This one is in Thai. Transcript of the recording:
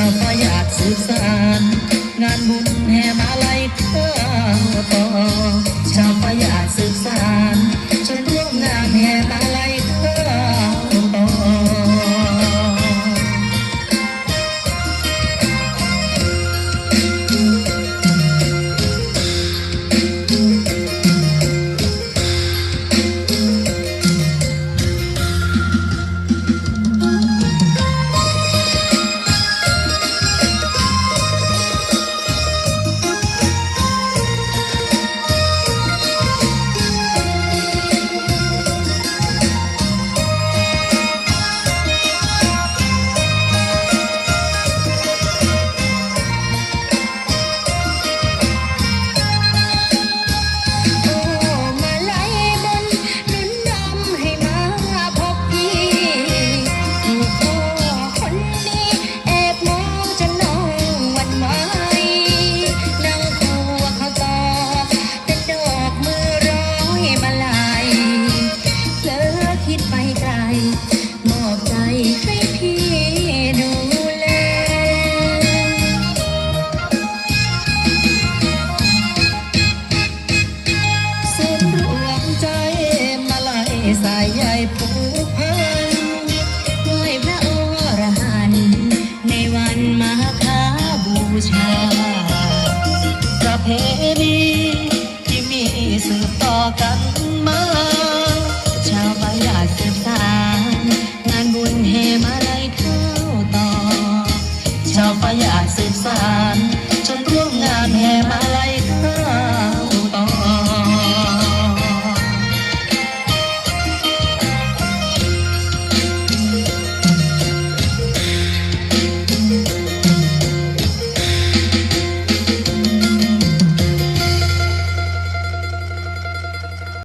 าวพยาดสืบสานงานบุญแห่มาลัยเธอ คิดไมอบใจให้พี่ดูแล สุดรวมใจมาลายใยผูกพันไหวพระอรหันในวันมาคาบูชา สารจนรู้